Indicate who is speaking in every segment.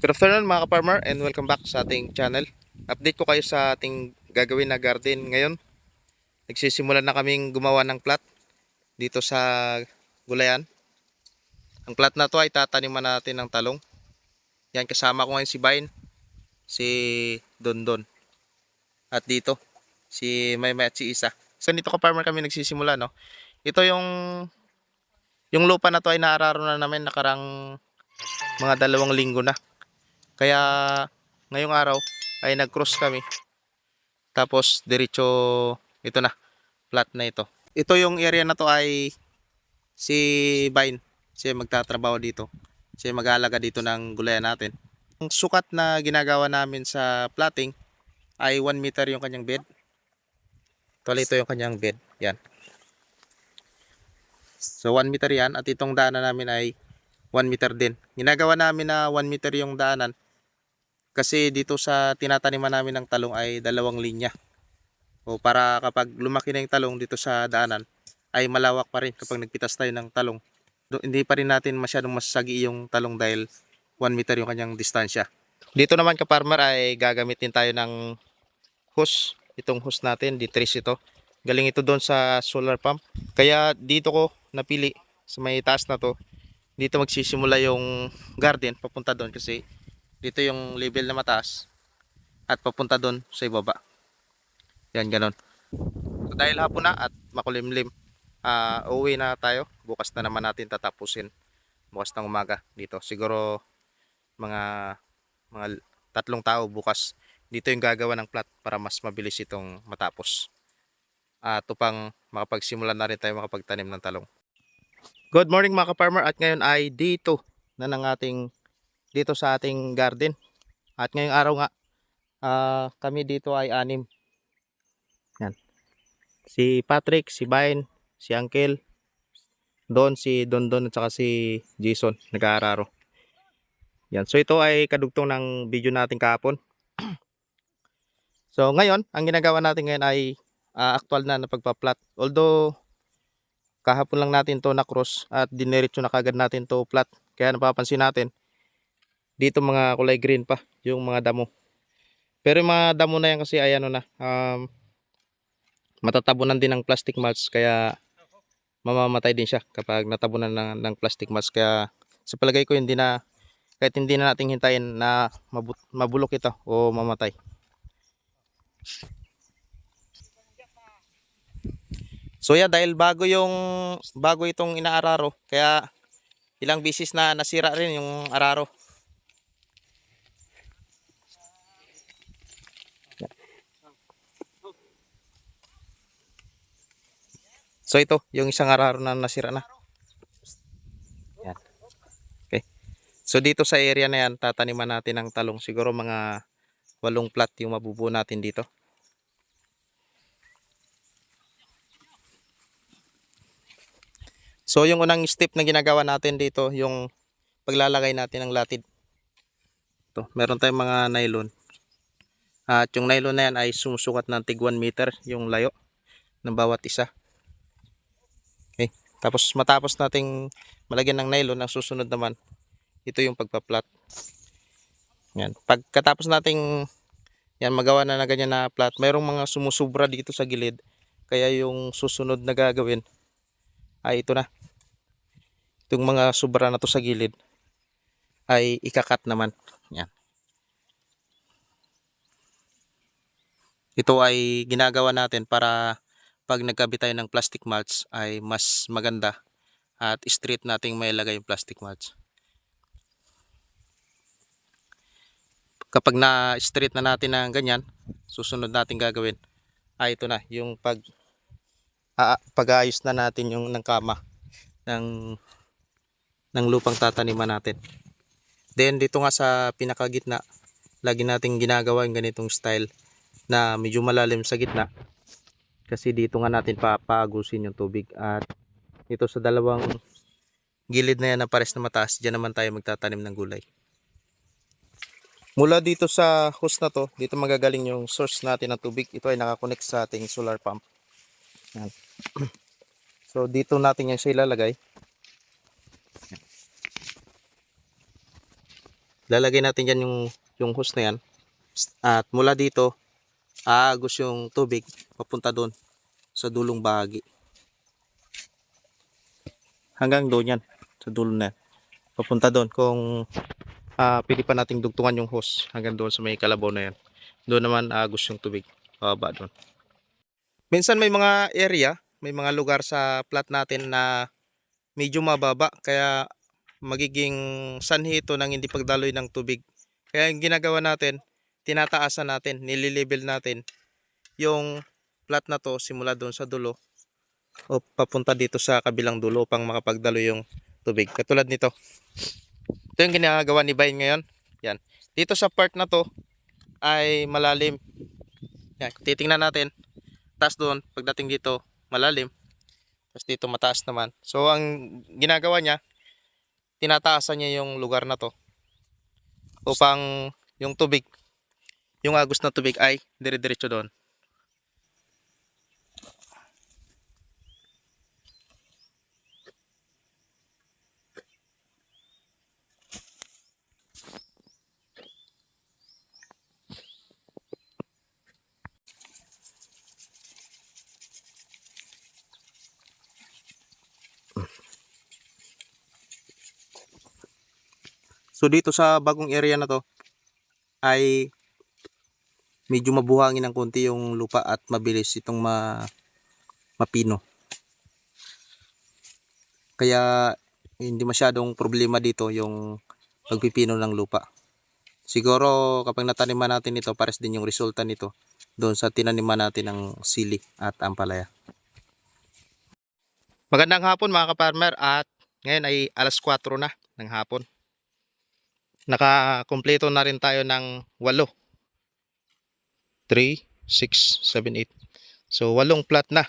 Speaker 1: Good afternoon mga ka-farmer and welcome back sa ating channel. Update ko kayo sa ating gagawin na garden ngayon. Nagsisimula na kaming gumawa ng plat dito sa gulayan. Ang plat na to ay tataniman natin ng talong. Yan kasama ko ngayon si Bain, si Dondon. At dito si Maymay at si Isa. So dito ka-farmer kami nagsisimula no. Ito yung yung lupa na to ay naararo na namin nakarang mga dalawang linggo na. Kaya ngayong araw ay nag-cross kami. Tapos diretso ito na, flat na ito. Ito yung area na to ay si Vine. Siya magtatrabaho dito. Siya mag-aalaga dito ng gulayan natin. Ang sukat na ginagawa namin sa platting ay 1 meter yung kanyang bed. Tuloy ito yung kanyang bed. Yan. So 1 meter yan at itong daanan namin ay 1 meter din. Ginagawa namin na 1 meter yung daanan kasi dito sa tinataniman namin ng talong ay dalawang linya. O para kapag lumaki na yung talong dito sa daanan ay malawak pa rin kapag nagpitas tayo ng talong. Do, hindi pa rin natin masyadong masasagi yung talong dahil 1 meter yung kanyang distansya. Dito naman ka farmer ay gagamitin tayo ng hose. Itong hose natin, D3 ito. Galing ito doon sa solar pump. Kaya dito ko napili sa may taas na to. Dito magsisimula yung garden papunta doon kasi dito yung level na mataas at papunta doon sa ibaba. Yan, ganon. So, dahil hapon na at makulimlim, ah uuwi na tayo. Bukas na naman natin tatapusin. Bukas ng umaga dito. Siguro mga mga tatlong tao bukas dito yung gagawa ng plat para mas mabilis itong matapos. At upang makapagsimula na rin tayo makapagtanim ng talong. Good morning mga ka-farmer at ngayon ay dito na ng ating dito sa ating garden. At ngayong araw nga, ah, kami dito ay anim. Si Patrick, si Bain, si Uncle, Don, si Don Don at saka si Jason, nag-aararo. Yan. So ito ay kadugtong ng video natin kahapon. so ngayon, ang ginagawa natin ngayon ay ah, actual na na pagpa-plot. Although kahapon lang natin to na cross at diniretso na kagad natin to plat. Kaya napapansin natin dito mga kulay green pa yung mga damo pero yung mga damo na yan kasi ay ano na um, matatabunan din ng plastic mulch kaya mamamatay din siya kapag natabunan ng, ng plastic mulch. Kaya sa palagay ko hindi na kahit hindi na natin hintayin na mabulok ito o mamatay. So yeah dahil bago yung bago itong inaararo kaya ilang bisis na nasira rin yung araro So ito, yung isang araro na nasira na. Yan. Okay. So dito sa area na yan, tataniman natin ng talong. Siguro mga walong plat yung mabubuo natin dito. So yung unang step na ginagawa natin dito, yung paglalagay natin ng latid. Ito, meron tayong mga nylon. At yung nylon na yan ay sumusukat ng tig 1 meter yung layo ng bawat isa. Tapos matapos nating malagyan ng nylon, ang susunod naman, ito yung pagpa-plot. Yan. Pagkatapos nating yan magawa na na ganyan na plot, mayroong mga sumusubra dito sa gilid. Kaya yung susunod na gagawin ay ito na. Itong mga subra na to sa gilid ay ikakat naman. Yan. Ito ay ginagawa natin para pag nagkabit tayo ng plastic mulch ay mas maganda at straight nating may lagay yung plastic mulch. Kapag na straight na natin ng ganyan, susunod natin gagawin ay ito na, yung pag pag-aayos na natin yung ng kama ng ng lupang tataniman natin. Then dito nga sa pinakagitna, lagi nating ginagawa yung ganitong style na medyo malalim sa gitna Kasi dito nga natin papagusin yung tubig at ito sa dalawang gilid na yan na pares na mataas, dyan naman tayo magtatanim ng gulay. Mula dito sa hose na to, dito magagaling yung source natin ng tubig. Ito ay nakakonect sa ating solar pump. Yan. So dito natin yan siya ilalagay. Lalagay natin yan yung, yung hose na yan. At mula dito, aagos yung tubig papunta doon sa dulong bahagi. Hanggang doon yan, sa dulo na. Papunta doon kung ah pwede pa nating dugtungan yung hose hanggang doon sa may kalabaw na yan. Doon naman aagos yung tubig. Pababa doon. Minsan may mga area, may mga lugar sa plat natin na medyo mababa kaya magiging sanhi ito ng hindi pagdaloy ng tubig. Kaya yung ginagawa natin, tinataasan natin, nililibel natin yung plat na to simula doon sa dulo o papunta dito sa kabilang dulo upang makapagdalo yung tubig. Katulad nito. Ito yung ginagawa ni Bain ngayon. Yan. Dito sa part na to ay malalim. Yan. Titingnan natin. Taas doon. Pagdating dito, malalim. Tapos dito mataas naman. So ang ginagawa niya, tinataasan niya yung lugar na to upang yung tubig, yung agos na tubig ay dire-diretso doon. So dito sa bagong area na to ay medyo mabuhangin ng konti yung lupa at mabilis itong ma mapino. Kaya hindi masyadong problema dito yung pagpipino ng lupa. Siguro kapag nataniman natin ito, pares din yung resulta nito doon sa tinaniman natin ng sili at ampalaya. Magandang hapon mga kaparmer at ngayon ay alas 4 na ng hapon nakakumpleto na rin tayo ng walo. 3, 6, 7, 8. So, walong plat na.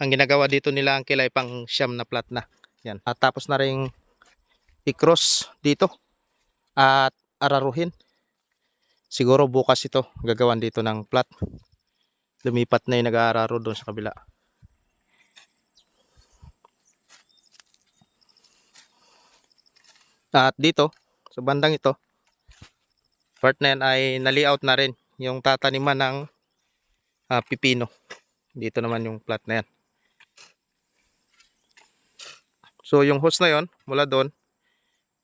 Speaker 1: Ang ginagawa dito nila ang kilay pang siyam na plat na. Yan. At tapos na rin i-cross dito. At araruhin. Siguro bukas ito gagawan dito ng plat. Lumipat na yung nag-aararo doon sa kabila. At dito, sa bandang ito. Part na yan ay na-layout na rin yung tataniman ng ah, pipino. Dito naman yung plat na yan. So yung hose na yon mula doon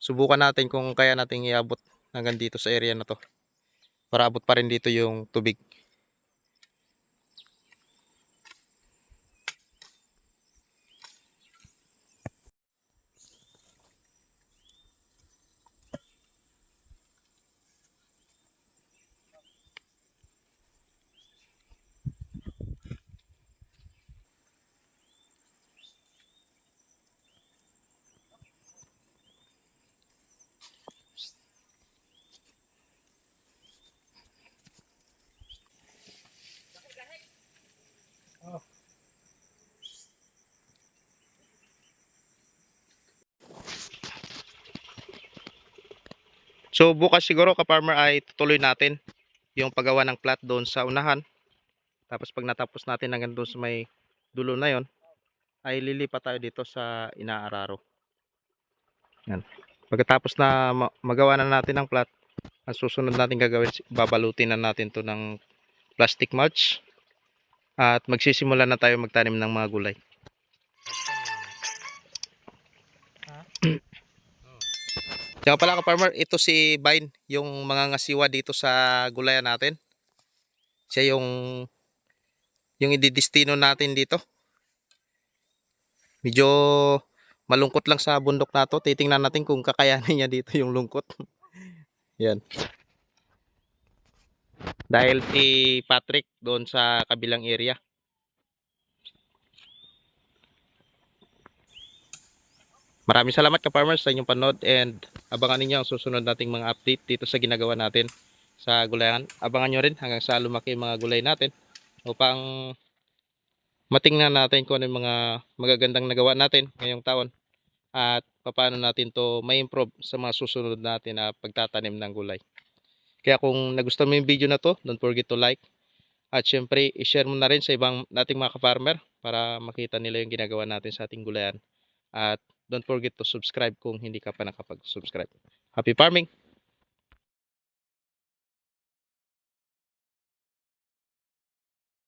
Speaker 1: subukan natin kung kaya natin iabot hanggang dito sa area na to. Para abot pa rin dito yung tubig So bukas siguro ka-farmer ay tutuloy natin yung paggawa ng plat doon sa unahan. Tapos pag natapos natin hanggang doon sa may dulo na yon ay lilipat tayo dito sa inaararo. Yan. Pagkatapos na ma- magawa na natin ang plat, ang susunod natin gagawin, babalutin na natin to ng plastic mulch at magsisimula na tayo magtanim ng mga gulay. Kaya pala ka farmer, ito si Vine, yung mga ngasiwa dito sa gulayan natin. Siya yung yung ididestino natin dito. Medyo malungkot lang sa bundok na to. Titingnan natin kung kakayanin niya dito yung lungkot. Yan. Dahil si Patrick doon sa kabilang area. Maraming salamat ka farmers sa inyong panood and abangan ninyo ang susunod nating mga update dito sa ginagawa natin sa gulayan. Abangan nyo rin hanggang sa lumaki mga gulay natin upang matingnan natin kung ano yung mga magagandang nagawa natin ngayong taon at paano natin to may improve sa mga susunod natin na pagtatanim ng gulay. Kaya kung nagustuhan mo yung video na to, don't forget to like at syempre i-share mo na rin sa ibang nating mga ka-farmer para makita nila yung ginagawa natin sa ating gulayan. At don't forget to subscribe kung hindi ka pa nakapag-subscribe. Happy farming!